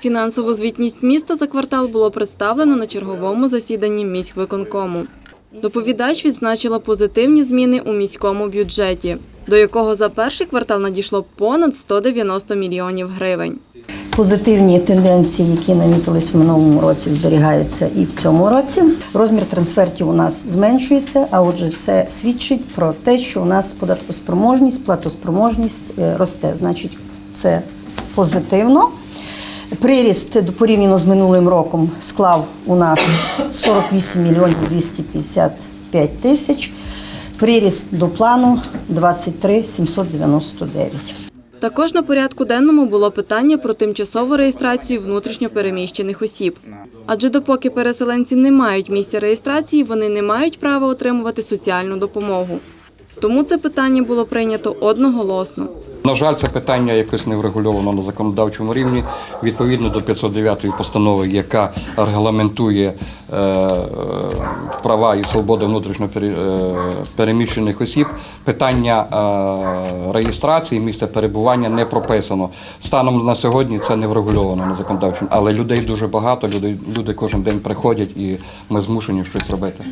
Фінансову звітність міста за квартал було представлено на черговому засіданні міськвиконкому. Доповідач відзначила позитивні зміни у міському бюджеті, до якого за перший квартал надійшло понад 190 мільйонів гривень. Позитивні тенденції, які намітились в минулому році, зберігаються і в цьому році. Розмір трансфертів у нас зменшується, а отже, це свідчить про те, що у нас податкоспроможність, платоспроможність е, росте. Значить, це позитивно. Приріст порівняно з минулим роком склав у нас 48 мільйонів 255 тисяч. Приріст до плану 23 799. Також на порядку денному було питання про тимчасову реєстрацію внутрішньо переміщених осіб. Адже допоки переселенці не мають місця реєстрації, вони не мають права отримувати соціальну допомогу. Тому це питання було прийнято одноголосно. На жаль, це питання якось не врегульовано на законодавчому рівні. Відповідно до 509 постанови, яка регламентує е, е, права і свободи внутрішньо е, переміщених осіб, питання реєстрації місця перебування не прописано. Станом на сьогодні це не врегульовано на законодавчому, але людей дуже багато. Люди, люди кожен день приходять, і ми змушені щось робити.